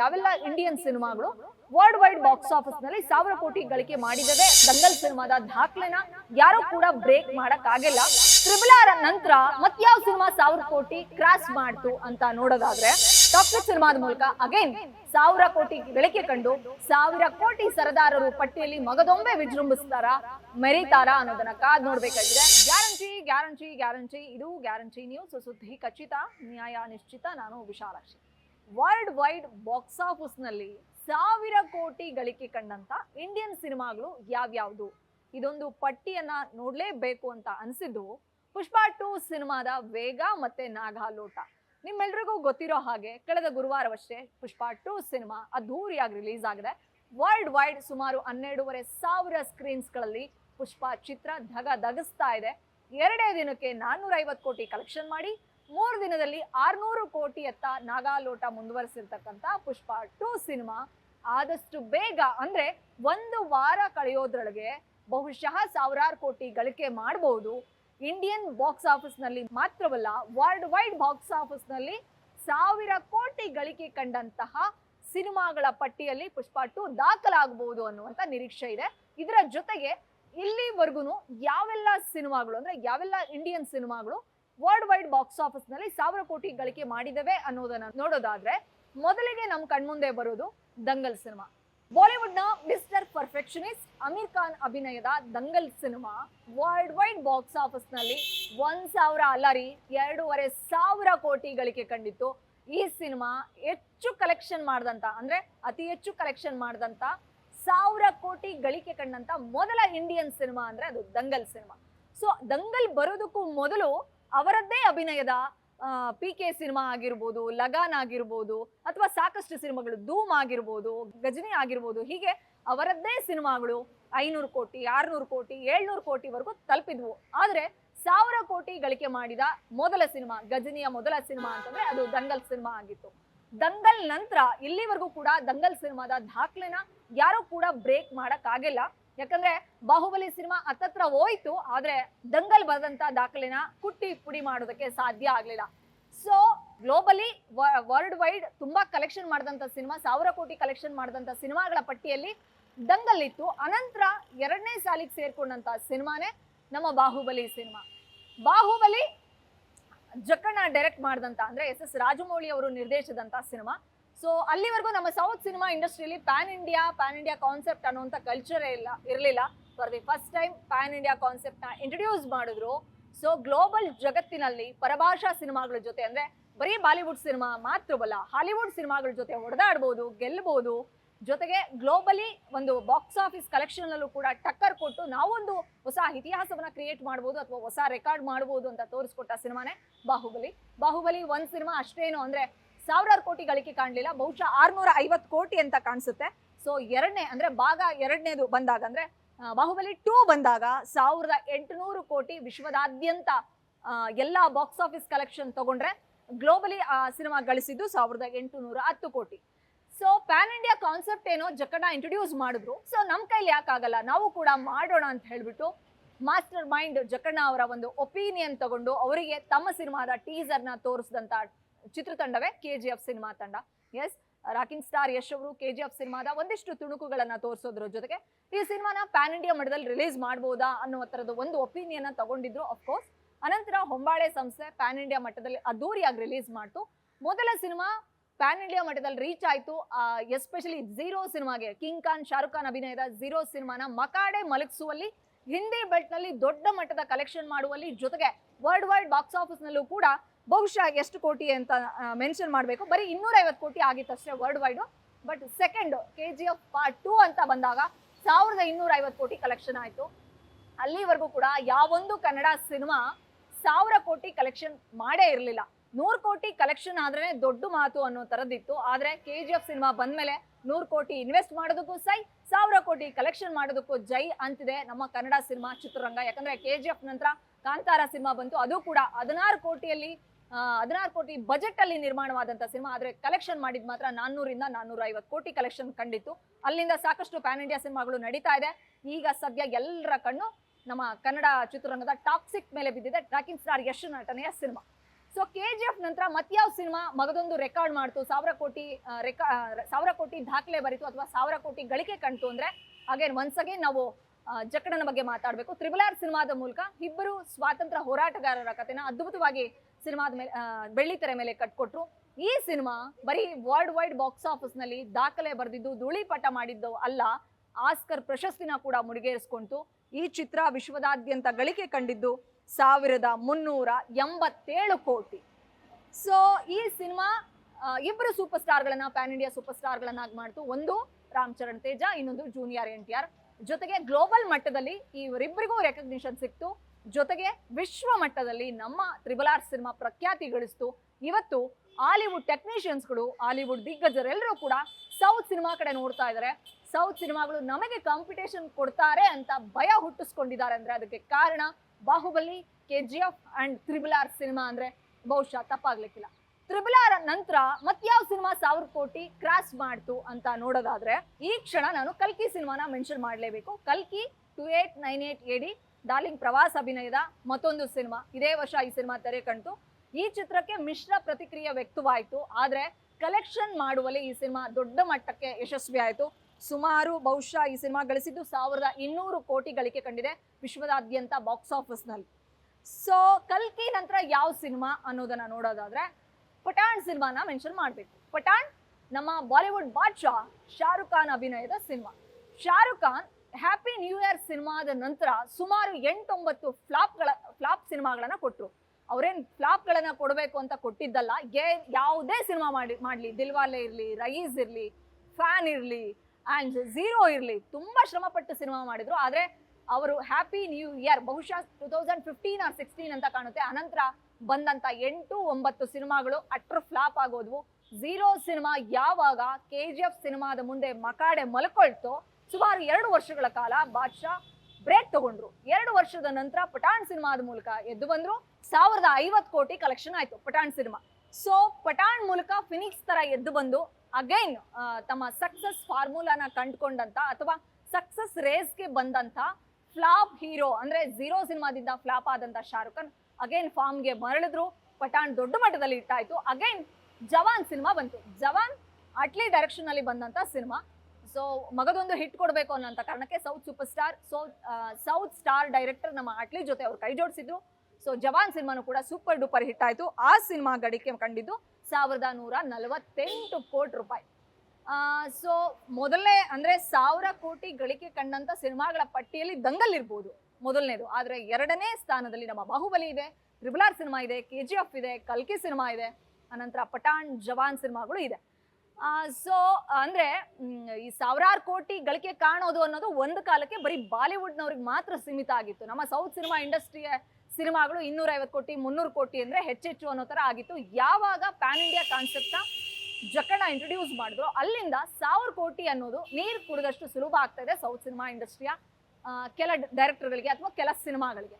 ಯಾವೆಲ್ಲ ಇಂಡಿಯನ್ ಸಿನಿಮಾಗಳು world wide box ಆಫೀಸ್ನಲ್ಲಿ ಸಾವಿರ ಕೋಟಿ ಗಳಿಕೆ ಮಾಡಿದವೆ ದಂಗಲ್ ಸಿನಿಮಾದ ದಾಖಲೆನ ಯಾರು ಕೂಡ ಬ್ರೇಕ್ ಮಾಡಕ್ ಆಗಿಲ್ಲ. ತ್ರಿಬಲ್ ಆರ್ ನಂತರ ಮತ್ಯಾವ ಸಿನಿಮಾ ಸಾವಿರ ಕೋಟಿ ಕ್ರಾಸ್ ಮಾಡ್ತು ಅಂತ ನೋಡೋದಾದ್ರೆ ಟಾಕ್ಸಿಕ್ ಸಿನಿಮಾದ ಮೂಲಕ ಅಗೈನ್ ಸಾವಿರ ಕೋಟಿ ಗಳಿಕೆ ಕಂಡು ಸಾವಿರ ಕೋಟಿ ಸರದಾರರು ಪಟ್ಟಿಯಲ್ಲಿ ಮಗದೊಂಬೆ ವಿಜೃಂಭಿಸ್ತಾರ, ಮೆರೀತಾರ ಅನ್ನೋದನ್ನ ಕಾದ್ ನೋಡ್ಬೇಕಾಗಿದೆ. ಗ್ಯಾರಂಟಿ ಗ್ಯಾರಂಟಿ ಗ್ಯಾರಂಟಿ ಇದು ಗ್ಯಾರಂಟಿ ನ್ಯೂಸ್ ಸುದ್ದಿ ಖಚಿತ, ನ್ಯಾಯ ನಿಶ್ಚಿತ. ನಾನು ವಿಶಾಲಾಕ್ಷಿ ವರ್ಲ್ಡ್ ವೈಡ್ ಬಾಕ್ಸ್ ಆಫೀಸ್ನಲ್ಲಿ ಸಾವಿರ ಕೋಟಿ ಗಳಿಕೆ ಕಂಡಂತ ಇಂಡಿಯನ್ ಸಿನಿಮಾಗಳು ಯಾವ್ಯಾವುದು? ಇದೊಂದು ಪಟ್ಟಿಯನ್ನ ನೋಡ್ಲೇಬೇಕು ಅಂತ ಅನಿಸಿದ್ದು ಪುಷ್ಪ ಟು ಸಿನಿಮಾದ ವೇಗ ಮತ್ತೆ ನಾಗಾಲೋಟ. ನಿಮ್ಮೆಲ್ರಿಗೂ ಗೊತ್ತಿರೋ ಹಾಗೆ ಕಳೆದ ಗುರುವಾರವಷ್ಟೇ ಪುಷ್ಪ ಟು ಸಿನಿಮಾ ಅದ್ಧೂರಿಯಾಗಿ ರಿಲೀಸ್ ಆಗಿದೆ. ವರ್ಲ್ಡ್ ವೈಡ್ ಸುಮಾರು ಹನ್ನೆರಡೂವರೆ ಸಾವಿರ ಸ್ಕ್ರೀನ್ಸ್ಗಳಲ್ಲಿ ಪುಷ್ಪ ಚಿತ್ರ ಧಗ ಧಗಿಸ್ತಾ ಇದೆ. ಎರಡೇ ದಿನಕ್ಕೆ ನಾನ್ನೂರ ಐವತ್ತು ಕೋಟಿ ಕಲೆಕ್ಷನ್ ಮಾಡಿ ಮೂರು ದಿನದಲ್ಲಿ ಆರ್ನೂರು ಕೋಟಿಯತ್ತ ನಾಗಾಲೋಟ ಮುಂದುವರಿಸಿರ್ತಕ್ಕಂಥ ಪುಷ್ಪ ಟು ಸಿನಿಮಾ. ಆದಷ್ಟು ಬೇಗ, ಅಂದ್ರೆ ಒಂದು ವಾರ ಕಳೆಯೋದ್ರೊಳಗೆ ಬಹುಶಃ ಸಾವಿರಾರು ಕೋಟಿ ಗಳಿಕೆ ಮಾಡಬಹುದು ಇಂಡಿಯನ್ ಬಾಕ್ಸ್ ಆಫೀಸ್ನಲ್ಲಿ ಮಾತ್ರವಲ್ಲ ವರ್ಲ್ಡ್ ವೈಡ್ ಬಾಕ್ಸ್ ಆಫೀಸ್ನಲ್ಲಿ ಸಾವಿರ ಕೋಟಿ ಗಳಿಕೆ ಕಂಡಂತಹ ಸಿನಿಮಾಗಳ ಪಟ್ಟಿಯಲ್ಲಿ ಪುಷ್ಪ ಟು ದಾಖಲಾಗಬಹುದು ಅನ್ನುವಂತ ನಿರೀಕ್ಷೆ ಇದೆ. ಇದರ ಜೊತೆಗೆ ಇಲ್ಲಿವರೆಗೂ ಯಾವೆಲ್ಲ ಸಿನಿಮಾಗಳು, ಅಂದ್ರೆ ಯಾವೆಲ್ಲ ಇಂಡಿಯನ್ ಸಿನಿಮಾಗಳು ವರ್ಲ್ಡ್ ವೈಡ್ ಬಾಕ್ಸ್ ಆಫೀಸ್ನಲ್ಲಿ ಸಾವಿರ ಕೋಟಿ ಗಳಿಕೆ ಮಾಡಿದವೆ ಅನ್ನೋದನ್ನ ನೋಡೋದಾದ್ರೆ ಮೊದಲಿಗೆ ನಮ್ಮ ಕಣ್ಮುಂದೆ ಬರೋದು ದಂಗಲ್ ಸಿನಿಮಾ ಬಾಲಿವುಡ್ನ ಮಿಸ್ಟರ್ ಪರ್ಫೆಕ್ಷನಿಸ್ಟ್ ಅಮೀರ್ ಖಾನ್ ಅಭಿನಯದ Dangal cinema world wide box ಆಫೀಸ್ನಲ್ಲಿ ಒಂದ್ ಸಾವಿರ ಅಲ್ಲರಿ, ಎರಡೂವರೆ ಸಾವಿರ ಕೋಟಿ ಗಳಿಕೆ ಕಂಡಿತ್ತು. ಈ ಸಿನಿಮಾ ಹೆಚ್ಚು ಕಲೆಕ್ಷನ್ ಮಾಡಿದಂತ, ಅಂದ್ರೆ ಅತಿ ಹೆಚ್ಚು ಕಲೆಕ್ಷನ್ ಮಾಡಿದಂತ, ಸಾವಿರ ಕೋಟಿ ಗಳಿಕೆ ಕಂಡಂತ ಮೊದಲ ಇಂಡಿಯನ್ ಸಿನಿಮಾ ಅಂದ್ರೆ ಅದು ದಂಗಲ್ ಸಿನಿಮಾ ಸೊ ದಂಗಲ್ ಬರೋದಕ್ಕೂ ಮೊದಲು ಅವರದ್ದೇ ಅಭಿನಯದ ಪಿ ಕೆ ಸಿನಿಮಾ ಆಗಿರ್ಬೋದು, ಲಗಾನ್ ಆಗಿರ್ಬೋದು, ಅಥವಾ ಸಾಕಷ್ಟು ಸಿನಿಮಾಗಳು, ಧೂಮ್ ಆಗಿರ್ಬೋದು, ಗಜನಿ ಆಗಿರ್ಬೋದು, ಹೀಗೆ ಅವರದ್ದೇ ಸಿನಿಮಾಗಳು ಐನೂರು ಕೋಟಿ, ಆರ್ನೂರು ಕೋಟಿ, ಏಳ್ನೂರು ಕೋಟಿವರೆಗೂ ತಲುಪಿದ್ವು. ಆದರೆ ಸಾವಿರ ಕೋಟಿ ಗಳಿಕೆ ಮಾಡಿದ ಮೊದಲ ಸಿನಿಮಾ, ಗಜನಿಯ ಮೊದಲ ಸಿನಿಮಾ ಅಂತಂದ್ರೆ ಅದು ದಂಗಲ್ ಸಿನಿಮಾ ಆಗಿತ್ತು. ದಂಗಲ್ ನಂತರ ಇಲ್ಲಿವರೆಗೂ ಕೂಡ ದಂಗಲ್ ಸಿನಿಮಾದ ದಾಖಲೆನ ಯಾರು ಕೂಡ ಬ್ರೇಕ್ ಮಾಡೋಕ್ಕಾಗಿಲ್ಲ. ಯಾಕಂದ್ರೆ ಬಾಹುಬಲಿ ಸಿನಿಮಾ ಹತ್ತತ್ರ ಹೋಯ್ತು, ಆದ್ರೆ ದಂಗಲ್ ಬರೆದಂತ ದಾಖಲೆನ ಕುಟ್ಟಿ ಪುಡಿ ಮಾಡೋದಕ್ಕೆ ಸಾಧ್ಯ ಆಗ್ಲಿಲ್ಲ. ಸೊ ಗ್ಲೋಬಲಿ ವರ್ಲ್ಡ್ ವೈಡ್ ತುಂಬಾ ಕಲೆಕ್ಷನ್ ಮಾಡಿದಂತ ಸಿನಿಮಾ, ಸಾವಿರ ಕೋಟಿ ಕಲೆಕ್ಷನ್ ಮಾಡಿದಂತ ಸಿನಿಮಾಗಳ ಪಟ್ಟಿಯಲ್ಲಿ ದಂಗಲ್ ಇತ್ತು. ಅನಂತರ ಎರಡನೇ ಸಾಲಿಗೆ ಸೇರ್ಕೊಂಡಂತ ಸಿನಿಮಾನೇ ನಮ್ಮ ಬಾಹುಬಲಿ ಸಿನಿಮಾ. ಬಾಹುಬಲಿ ಜಕ್ಕಣ್ಣ ಡೈರೆಕ್ಟ್ ಮಾಡಿದಂತ, ಅಂದ್ರೆ ಎಸ್ ಎಸ್ ರಾಜಮೌಳಿ ಅವರು ನಿರ್ದೇಶದಂತ ಸಿನಿಮಾ. ಸೊ ಅಲ್ಲಿವರೆಗೂ ನಮ್ಮ ಸೌತ್ ಸಿನಿಮಾ ಇಂಡಸ್ಟ್ರಿಯಲ್ಲಿ pan India pan India concept ಅನ್ನುವಂಥ ಕಲ್ಚರೇ ಇಲ್ಲ, ಇರಲಿಲ್ಲ. For the first time pan India ಕಾನ್ಸೆಪ್ಟ್ನ introduce ಮಾಡಿದ್ರು. ಸೊ ಗ್ಲೋಬಲ್ ಜಗತ್ತಿನಲ್ಲಿ ಪರಭಾಷಾ ಸಿನಿಮಾಗಳ ಜೊತೆ ಅಂದ್ರೆ ಬರೀ ಬಾಲಿವುಡ್ ಸಿನಿಮಾ ಮಾತ್ರವಲ್ಲ, ಹಾಲಿವುಡ್ ಸಿನಿಮಾಗಳ ಜೊತೆ ಹೊಡೆದಾಡ್ಬೋದು ಗೆಲ್ಲಬಹುದು ಜೊತೆಗೆ ಗ್ಲೋಬಲಿ ಒಂದು ಬಾಕ್ಸ್ ಆಫೀಸ್ ಕಲೆಕ್ಷನ್ನಲ್ಲೂ ಕೂಡ ಟಕ್ಕರ್ ಕೊಟ್ಟು ನಾವೊಂದು ಹೊಸ ಇತಿಹಾಸವನ್ನ ಕ್ರಿಯೇಟ್ ಮಾಡ್ಬೋದು ಅಥವಾ ಹೊಸ ರೆಕಾರ್ಡ್ ಮಾಡ್ಬೋದು ಅಂತ ತೋರಿಸ್ಕೊಟ್ಟ ಸಿನಿಮಾನೇ ಬಾಹುಬಲಿ ಬಾಹುಬಲಿ ಒಂದು ಸಿನಿಮಾ ಅಷ್ಟೇನು ಅಂದ್ರೆ ಸಾವಿರಾರು ಕೋಟಿ ಗಳಿಕೆ ಕಾಣಲಿಲ್ಲ. ಬಹುಶಃ ಆರ್ನೂರ ಐವತ್ತು ಕೋಟಿ ಅಂತ ಕಾಣಿಸುತ್ತೆ. ಸೊ ಎರಡನೇ ಅಂದ್ರೆ ಭಾಗ ಎರಡನೇದು ಬಂದಾಗ ಅಂದ್ರೆ ಬಾಹುಬಲಿ ಟೂ ಬಂದಾಗ ಸಾವಿರದ ಎಂಟುನೂರು ಕೋಟಿ ವಿಶ್ವದಾದ್ಯಂತ ಎಲ್ಲ ಬಾಕ್ಸ್ ಆಫೀಸ್ ಕಲೆಕ್ಷನ್ ತಗೊಂಡ್ರೆ ಗ್ಲೋಬಲಿ ಆ ಸಿನಿಮಾ ಗಳಿಸಿದ್ದು ಸಾವಿರದ ಎಂಟುನೂರ ಹತ್ತು ಕೋಟಿ. ಸೊ ಪ್ಯಾನ್ ಇಂಡಿಯಾ ಕಾನ್ಸೆಪ್ಟ್ ಏನೋ ಜಕಣ ಇಂಟ್ರೊಡ್ಯೂಸ್ ಮಾಡಿದ್ರು. ಸೊ ನಮ್ಮ ಕೈಲಿ ಯಾಕಾಗಲ್ಲ ನಾವು ಕೂಡ ಮಾಡೋಣ ಅಂತ ಹೇಳ್ಬಿಟ್ಟು ಮಾಸ್ಟರ್ ಮೈಂಡ್ ಜಕಣ್ಣ ಅವರ ಒಂದು ಒಪಿನಿಯನ್ ತಗೊಂಡು ಅವರಿಗೆ ತಮ್ಮ ಸಿನಿಮಾದ ಟೀಸರ್ನ ತೋರಿಸಿದಂತ ಚಿತ್ರತಂಡವೇ ಕೆ ಜಿ ಎಫ್ ಸಿನಿಮಾ ತಂಡ. ಎಸ್ ರಾಕಿಂಗ್ ಸ್ಟಾರ್ ಯಶ್ ಅವರು ಕೆ ಜಿ ಎಫ್ ಸಿನಿಮಾದ ಒಂದಿಷ್ಟು ತುಣುಕುಗಳನ್ನ ತೋರಿಸೋದ್ರ ಜೊತೆಗೆ ಈ ಸಿನಿಮಾನ ಪ್ಯಾನ್ ಇಂಡಿಯಾ ಮಟ್ಟದಲ್ಲಿ ರಿಲೀಸ್ ಮಾಡಬಹುದಾ ಅನ್ನೋ ತರದ ಒಂದು ಒಪಿನಿಯನ್ ತಗೊಂಡಿದ್ರು ಅಫ್ಕೋರ್ಸ್ ಅನಂತರ ಹೊಂಬಾಳೆ ಸಂಸ್ಥೆ ಪ್ಯಾನ್ ಇಂಡಿಯಾ ಮಟ್ಟದಲ್ಲಿ ಅದ್ದೂರಿಯಾಗಿ ರಿಲೀಸ್ ಮಾಡ್ತು. ಮೊದಲ ಸಿನಿಮಾ ಪ್ಯಾನ್ ಇಂಡಿಯಾ ಮಟ್ಟದಲ್ಲಿ ರೀಚ್ ಆಯಿತು. ಎಸ್ಪೆಷಲಿ ಝೀರೋ ಸಿನಿಮಾಗೆ ಕಿಂಗ್ ಖಾನ್ ಶಾರುಖ್ ಖಾನ್ ಅಭಿನಯದ ಝೀರೋ ಸಿನಿಮಾನ ಮಕಾಡೆ ಮಲಗಿಸುವಲ್ಲಿ ಹಿಂದಿ ಬೆಲ್ಟ್ನಲ್ಲಿ ದೊಡ್ಡ ಮಟ್ಟದ ಕಲೆಕ್ಷನ್ ಮಾಡುವಲ್ಲಿ ಜೊತೆಗೆ ವರ್ಲ್ಡ್ ವೈಡ್ ಬಾಕ್ಸ್ ಆಫೀಸ್ನಲ್ಲೂ ಕೂಡ ಬಹುಶಃ ಎಷ್ಟು ಕೋಟಿ ಅಂತ ಮೆನ್ಷನ್ ಮಾಡಬೇಕು. ಬರೀ ಇನ್ನೂರೈವತ್ತು ಕೋಟಿ ಆಗಿತ್ತು ಅಷ್ಟೇ world wide but second K G F part two ಅಂತ ಬಂದಾಗ ಸಾವಿರದ ಇನ್ನೂರ ಐವತ್ತು ಕೋಟಿ ಕಲೆಕ್ಷನ್ ಆಯಿತು. ಅಲ್ಲಿವರೆಗೂ ಕೂಡ ಯಾವೊಂದು ಕನ್ನಡ ಸಿನಿಮಾ ಸಾವಿರ ಕೋಟಿ ಕಲೆಕ್ಷನ್ ಮಾಡೇ ಇರಲಿಲ್ಲ. ನೂರು ಕೋಟಿ ಕಲೆಕ್ಷನ್ ಆದ್ರೆ ದೊಡ್ಡ ಮಾತು ಅನ್ನೋ ತರದಿತ್ತು ಆದ್ರೆ ಕೆ ಜಿ ಎಫ್ ಸಿನಿಮಾ ಬಂದಮೇಲೆ ನೂರು ಕೋಟಿ ಇನ್ವೆಸ್ಟ್ ಮಾಡೋದಕ್ಕೂ ಸೈ, ಸಾವಿರ ಕೋಟಿ ಕಲೆಕ್ಷನ್ ಮಾಡೋದಕ್ಕೂ ಜೈ ಅಂತಿದೆ ನಮ್ಮ ಕನ್ನಡ ಸಿನಿಮಾ ಚಿತ್ರರಂಗ. ಯಾಕಂದ್ರೆ ಕೆ ಜಿ ಎಫ್ ನಂತರ ಕಾಂತಾರ ಸಿನಿಮಾ ಬಂತು. ಅದು ಕೂಡ ಹದಿನಾರು ಕೋಟಿಯಲ್ಲಿ ಹದಿನಾರು ಕೋಟಿ ಬಜೆಟ್ ಅಲ್ಲಿ ನಿರ್ಮಾಣವಾದಂತ ಸಿನಿಮಾ. ಆದ್ರೆ ಕಲೆಕ್ಷನ್ ಮಾಡಿದ್ ಮಾತ್ರ ನಾನ್ನೂರಿಂದ ನಾನ್ನೂರ ಐವತ್ತು ಕೋಟಿ ಕಲೆಕ್ಷನ್ ಕಂಡಿತ್ತು. ಅಲ್ಲಿಂದ ಸಾಕಷ್ಟು ಪ್ಯಾನ್ ಇಂಡಿಯಾ ಸಿನಿಮಾಗಳು ನಡೀತಾ ಇದೆ. ಈಗ ಸದ್ಯ ಎಲ್ಲರ ಕಣ್ಣು ನಮ್ಮ ಕನ್ನಡ ಚಿತ್ರರಂಗದ ಟಾಕ್ಸಿಕ್ ಮೇಲೆ ಬಿದ್ದಿದೆ. ಟ್ರಾಕಿಂಗ್ ಸ್ಟಾರ್ ಯಶ್ ನಟನೆಯ cinema. So K G F ನಂತರ ಮತ್ಯಾವ ಸಿನಿಮಾ ಮಗದೊಂದು ರೆಕಾರ್ಡ್ ಮಾಡ್ತು. ಸಾವಿರ ಕೋಟಿ ರೆಕಾ ಸಾವಿರ ಕೋಟಿ ದಾಖಲೆ ಬರೀತು ಅಥವಾ ಸಾವಿರ ಕೋಟಿ ಗಳಿಕೆ ಕಣ್ತು ಅಂದ್ರೆ ಅಗೇನ್ ಒನ್ಸ್ ಅಗೇನ್ ನಾವು ಜಕಣನ ಬಗ್ಗೆ ಮಾತಾಡಬೇಕು. ತ್ರಿಬಲ್ ಆರ್ ಸಿನಿಮಾದ ಮೂಲಕ ಇಬ್ಬರು ಸ್ವಾತಂತ್ರ್ಯ ಹೋರಾಟಗಾರರ ಕಥೆನ ಅದ್ಭುತವಾಗಿ ಸಿನಿಮಾದ ಮೇಲೆ ಬೆಳ್ಳಿತೆರೆ ಮೇಲೆ ಕಟ್ಕೊಟ್ರು ಈ ಸಿನಿಮಾ ಬರೀ ವರ್ಲ್ಡ್ ವೈಡ್ ಬಾಕ್ಸ್ ಆಫೀಸ್ನಲ್ಲಿ ದಾಖಲೆ ಬರೆದಿದ್ದು, ಧೂಳಿಪಟ ಮಾಡಿದ್ದು ಅಲ್ಲ ಆಸ್ಕರ್ ಪ್ರಶಸ್ತಿನ ಕೂಡ ಮುಡಿಗೇರಿಸ್ಕೊಂತು. ಈ ಚಿತ್ರ ವಿಶ್ವದಾದ್ಯಂತ ಗಳಿಕೆ ಕಂಡಿದ್ದು ಸಾವಿರದ ಮುನ್ನೂರ ಎಂಬತ್ತೇಳು ಕೋಟಿ. ಸೊ ಈ ಸಿನಿಮಾ ಇಬ್ಬರು ಸೂಪರ್ ಸ್ಟಾರ್ಗಳನ್ನ ಪ್ಯಾನ್ ಇಂಡಿಯಾ ಸೂಪರ್ ಸ್ಟಾರ್ಗಳನ್ನಾಗಿ ಮಾಡ್ತು. ಒಂದು ರಾಮ್ ಚರಣ್ ತೇಜ, ಇನ್ನೊಂದು ಜೂನಿಯರ್ ಎನ್ ಟಿ ಆರ್. ಜೊತೆಗೆ ಗ್ಲೋಬಲ್ ಮಟ್ಟದಲ್ಲಿ ಇವರಿಬ್ಬರಿಗೂ ರೆಕಗ್ನಿಷನ್ ಸಿಕ್ತು. ಜೊತೆಗೆ ವಿಶ್ವ ಮಟ್ಟದಲ್ಲಿ ನಮ್ಮ ತ್ರಿಬಲ್ ಆರ್ ಸಿನಿಮಾ ಪ್ರಖ್ಯಾತಿ ಗಳಿಸ್ತು. ಇವತ್ತು ಹಾಲಿವುಡ್ ಟೆಕ್ನಿಷಿಯನ್ಸ್ಗಳು ಹಾಲಿವುಡ್ ದಿಗ್ಗಜರೆಲ್ಲರೂ ಕೂಡ ಸೌತ್ ಸಿನಿಮಾ ಕಡೆ ನೋಡ್ತಾ ಇದ್ದಾರೆ. ಸೌತ್ ಸಿನಿಮಾಗಳು ನಮಗೆ ಕಾಂಪಿಟೇಷನ್ ಕೊಡ್ತಾರೆ ಅಂತ ಭಯ ಹುಟ್ಟಿಸ್ಕೊಂಡಿದ್ದಾರೆ ಅಂದ್ರೆ ಅದಕ್ಕೆ ಕಾರಣ Baahubali K G F and triple R cinema ಅಂದ್ರೆ ಬಹುಶಃ ತಪ್ಪಾಗ್ಲಿಕ್ಕಿಲ್ಲ. ತ್ರಿಬಲ್ ಆರ್ ನಂತರ ಮತ್ಯಾವ ಸಿನಿಮಾ ಸಾವಿರ ಕೋಟಿ ಕ್ರಾಸ್ ಮಾಡ್ತು ಅಂತ ನೋಡೋದಾದ್ರೆ ಈ ಕ್ಷಣ ನಾನು ಕಲ್ಕಿ ಸಿನಿಮಾನ ಮೆನ್ಷನ್ ಮಾಡಲೇಬೇಕು. ಕಲ್ಕಿ two eight nine eight AD darling Prabhas ಅಭಿನಯದ ಮತ್ತೊಂದು ಸಿನಿಮಾ. ಇದೇ ವರ್ಷ ಈ ಸಿನಿಮಾ ತೆರೆ ಕಂಡು ಈ ಚಿತ್ರಕ್ಕೆ ಮಿಶ್ರ ಪ್ರತಿಕ್ರಿಯೆ ವ್ಯಕ್ತವಾಯಿತು. ಆದರೆ ಕಲೆಕ್ಷನ್ ಮಾಡುವಲ್ಲಿ ಈ ಸಿನಿಮಾ ದೊಡ್ಡ ಮಟ್ಟಕ್ಕೆ ಯಶಸ್ವಿ ಆಯಿತು. ಸುಮಾರು ಬಹುಶಃ ಈ ಸಿನಿಮಾ ಗಳಿಸಿದ್ದು ಸಾವಿರದ ಇನ್ನೂರು ಕೋಟಿ ಗಳಿಕೆ ಕಂಡಿದೆ ವಿಶ್ವದಾದ್ಯಂತ ಬಾಕ್ಸ್ ಆಫೀಸ್ನಲ್ಲಿ ಸೊ ಕಲ್ಕಿ ನಂತರ ಯಾವ ಸಿನಿಮಾ ಅನ್ನೋದನ್ನ ನೋಡೋದಾದ್ರೆ ಪಠಾಣ್ ಸಿನಿಮಾನ ಮೆನ್ಷನ್ ಮಾಡಬೇಕು. ಪಠಾಣ್ ನಮ್ಮ ಬಾಲಿವುಡ್ ಬಾದ್ಶಾ ಶಾರುಖ್ ಖಾನ್ ಅಭಿನಯದ cinema. Shahrukh Khan happy new year ಸಿನಿಮಾದ ನಂತರ ಸುಮಾರು ಎಂಟೊಂಬತ್ತು ಫ್ಲಾಪ್ಗಳ, ಫ್ಲಾಪ್ ಸಿನಿಮಾಗಳನ್ನ ಕೊಟ್ಟರು ಅವ್ರೇನ್ ಫ್ಲಾಪ್ಗಳನ್ನ ಕೊಡಬೇಕು ಅಂತ ಕೊಟ್ಟಿದ್ದಲ್ಲ ಯಾವುದೇ ಸಿನಿಮಾ ಮಾಡಿ, ಮಾಡಲಿ. ದಿಲ್ವಾಲೆ ಇರಲಿ ರಯೀಸ್ ಇರಲಿ, ಫ್ಯಾನ್ ಇರಲಿ ಆ್ಯಂಡ್ ಝೀರೋ ಇರಲಿ. ತುಂಬ ಶ್ರಮಪಟ್ಟು ಸಿನಿಮಾ ಮಾಡಿದ್ರು. ಆದರೆ ಅವರು ಹ್ಯಾಪಿ ನ್ಯೂ ಇಯರ್ ಬಹುಶಃ two thousand fifteen or sixteen ಅಂತ ಕಾಣುತ್ತೆ. ಅನಂತರ ಬಂದಂಥ ಎಂಟು, ಒಂಬತ್ತು ಸಿನಿಮಾಗಳು ಅಟ್ರ ಫ್ಲಾಪ್ ಆಗೋದ್ವು. ಝೀರೋ ಸಿನಿಮಾ ಯಾವಾಗ ಕೆ ಜಿ ಎಫ್ ಸಿನಿಮಾದ ಮುಂದೆ ಮಕಾಡೆ ಮಲ್ಕೊಳ್ತೋ ಸುಮಾರು ಎರಡು ವರ್ಷಗಳ ಕಾಲ ಬಾದ್ಶಾ ಬ್ರೇಕ್ ತಗೊಂಡ್ರು. ಎರಡು ವರ್ಷದ ನಂತರ ಪಠಾಣ್ ಸಿನಿಮಾದ ಮೂಲಕ ಎದ್ದು ಬಂದ್ರು. ಸಾವಿರದ ಐವತ್ತು ಕೋಟಿ ಕಲೆಕ್ಷನ್ ಆಯ್ತು ಪಠಾಣ್ ಸಿನಿಮಾ. ಸೊ ಪಠಾಣ್ ಮೂಲಕ ಫಿನಿಕ್ಸ್ ತರ ಎದ್ದು ಬಂದು, ಅಗೈನ್ ತಮ್ಮ ಸಕ್ಸಸ್ ಫಾರ್ಮುಲಾನ ಕಂಡುಕೊಂಡಂತ ಅಥವಾ ಸಕ್ಸಸ್ ರೇಸ್ಗೆ ಬಂದಂತ ಫ್ಲಾಪ್ ಹೀರೋ, ಅಂದ್ರೆ ಝೀರೋ ಸಿನಿಮಾದಿಂದ ಫ್ಲಾಪ್ ಆದಂತ ಶಾರುಖ್ ಖಾನ್ ಅಗೈನ್ ಫಾರ್ಮ್ಗೆ ಮರಳಿದ್ರು. ಪಠಾಣ್ ದೊಡ್ಡ ಮಟ್ಟದಲ್ಲಿ ಇಟ್ಟಾಯ್ತು ಅಗೈನ್ ಜವಾನ್ ಸಿನಿಮಾ ಬಂತು. ಜವಾನ್ ಅಟ್ಲಿ ಡೈರೆಕ್ಷನ್ ಅಲ್ಲಿ ಬಂದಂತ ಸಿನಿಮಾ. ಸೊ ಮಗದೊಂದು ಹಿಟ್ ಕೊಡಬೇಕು ಅನ್ನೋಂಥ ಕಾರಣಕ್ಕೆ south super star so south star director ನಮ್ಮ ಅಟ್ಲಿ ಜೊತೆ ಅವರು ಕೈ ಜೋಡಿಸಿದ್ರು. ಸೊ ಜವಾನ್ ಸಿನಿಮಾನು ಕೂಡ ಸೂಪರ್ ಡೂಪರ್ ಹಿಟ್ ಆಯಿತು. ಆ ಸಿನಿಮಾ ಗಡಿಕೆ ಕಂಡಿದ್ದು ಸಾವಿರದ ನೂರ ನಲವತ್ತೆಂಟು ಕೋಟಿ ರೂಪಾಯಿ. ಸೊ ಮೊದಲನೇ ಅಂದರೆ ಸಾವಿರ ಕೋಟಿ ಗಳಿಕೆ ಕಂಡಂಥ ಸಿನಿಮಾಗಳ ಪಟ್ಟಿಯಲ್ಲಿ ದಂಗಲ್ ಇರ್ಬೋದು ಮೊದಲನೇದು. ಆದರೆ ಎರಡನೇ ಸ್ಥಾನದಲ್ಲಿ ನಮ್ಮ ಬಾಹುಬಲಿ ಇದೆ, ತ್ರಿಬುಲಾರ್ ಸಿನಿಮಾ ಇದೆ ಕೆ ಜಿ ಎಫ್ ಇದೆ, ಕಲ್ಕಿ ಸಿನಿಮಾ ಇದೆ, ಅನಂತರ ಪಠಾಣ್ ಜವಾನ್ ಸಿನಿಮಾಗಳು ಇದೆ. ಸೊ ಅಂದ್ರೆ ಈ ಸಾವಿರಾರು ಕೋಟಿ ಗಳಿಕೆ ಕಾಣೋದು ಅನ್ನೋದು ಒಂದು ಕಾಲಕ್ಕೆ ಬರೀ ಬಾಲಿವುಡ್ನವ್ರಿಗೆ ಮಾತ್ರ ಸೀಮಿತ ಆಗಿತ್ತು. ನಮ್ಮ ಸೌತ್ ಸಿನಿಮಾ ಇಂಡಸ್ಟ್ರಿಯ ಸಿನಿಮಾಗಳು ಇನ್ನೂರ ಐವತ್ತು ಕೋಟಿ, ಮುನ್ನೂರು ಕೋಟಿ ಅಂದ್ರೆ ಹೆಚ್ಚೆಚ್ಚು ಅನ್ನೋ ತರ ಆಗಿತ್ತು. ಯಾವಾಗ ಪ್ಯಾನ್ ಇಂಡಿಯಾ ಕಾನ್ಸೆಪ್ಟ್ನ ಜಕಣ ಇಂಟ್ರೊಡ್ಯೂಸ್ ಮಾಡಿದ್ರು ಅಲ್ಲಿಂದ ಸಾವಿರ ಕೋಟಿ ಅನ್ನೋದು ನೀರು ಕುಡಿದಷ್ಟು ಸುಲಭ ಆಗ್ತಾ ಇದೆ ಸೌತ್ ಸಿನಿಮಾ ಇಂಡಸ್ಟ್ರಿಯ ಕೆಲ ಡೈರೆಕ್ಟರ್ಗಳಿಗೆ ಅಥವಾ ಕೆಲ ಸಿನಿಮಾಗಳಿಗೆ.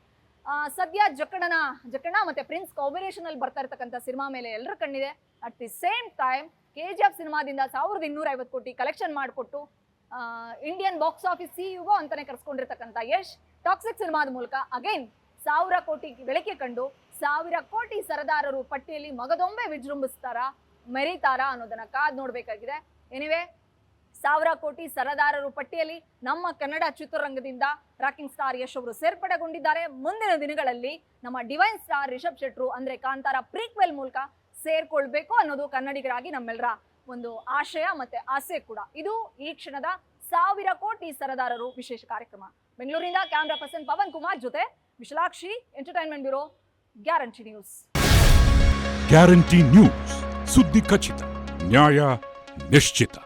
ಸದ್ಯ ಜಕಣನ, ಜಕಣ ಮತ್ತೆ ಪ್ರಿನ್ಸ್ ಕಾಂಬಿನೇಷನ್ ಅಲ್ಲಿ ಬರ್ತಾ ಇರ್ತಕ್ಕಂಥ ಸಿನಿಮಾ ಮೇಲೆ ಎಲ್ಲರ ಕಣ್ಣಿದೆ. At the same time K G F ಸಿನಿಮಾದಿಂದ ಸಾವಿರದ ಇನ್ನೂರ ಐವತ್ತು ಕೋಟಿ ಕಲೆಕ್ಷನ್ ಮಾಡಿಕೊಟ್ಟು ಇಂಡಿಯನ್ ಬಾಕ್ಸ್ ಆಫೀಸ್ ಸಿ ಯುಗೋ ಅಂತಾನೆ ಕರೆಸ್ಕೊಂಡಿರ್ತಕ್ಕಂಥ ಯಶ್ ಟಾಕ್ಸಿಕ್ ಸಿನಿಮಾದ ಮೂಲಕ ಅಗೈನ್ ಸಾವಿರ ಕೋಟಿ ಬೆಳಕೆ ಕಂಡು ಸಾವಿರ ಕೋಟಿ ಸರದಾರರು ಪಟ್ಟಿಯಲ್ಲಿ ಮಗದೊಂಬೆ ವಿಜೃಂಭಿಸ್ತಾರಾ, ಮೆರೀತಾರಾ ಅನ್ನೋದನ್ನ ಕಾದ್ ನೋಡಬೇಕಾಗಿದೆ. ಎನಿವೆ ಸಾವಿರ ಕೋಟಿ ಸರದಾರರು ಪಟ್ಟಿಯಲ್ಲಿ ನಮ್ಮ ಕನ್ನಡ ಚಿತ್ರರಂಗದಿಂದ ರಾಕಿಂಗ್ ಸ್ಟಾರ್ ಯಶ್ ಅವರು ಸೇರ್ಪಡೆಗೊಂಡಿದ್ದಾರೆ. ಮುಂದಿನ ದಿನಗಳಲ್ಲಿ ನಮ್ಮ ಡಿವೈನ್ ಸ್ಟಾರ್ ರಿಷಬ್ ಶೆಟ್ರು ಅಂದ್ರೆ ಕಾಂತಾರ ಪ್ರೀಕ್ವೆಲ್ ಮೂಲಕ ಸೇರ್ಕೊಳ್ಬೇಕು ಅನ್ನೋದು ಕನ್ನಡಿಗರಾಗಿ ನಮ್ಮೆಲ್ಲರ ಒಂದು ಆಶಯ ಮತ್ತೆ ಆಸೆ ಕೂಡ. ಇದು ಈ ಕ್ಷಣದ ಸಾವಿರ ಕೋಟಿ ಸರದಾರರು ವಿಶೇಷ ಕಾರ್ಯಕ್ರಮ. ಬೆಂಗಳೂರಿನಿಂದ ಕ್ಯಾಮ್ರಾ ಪರ್ಸನ್ ಪವನ್ ಕುಮಾರ್ ಜೊತೆ Vishalakshi entertainment bureau guarantee news. Guarantee news. ಸುದ್ದಿ ಖಚಿತ, ನ್ಯಾಯ ನಿಶ್ಚಿತ.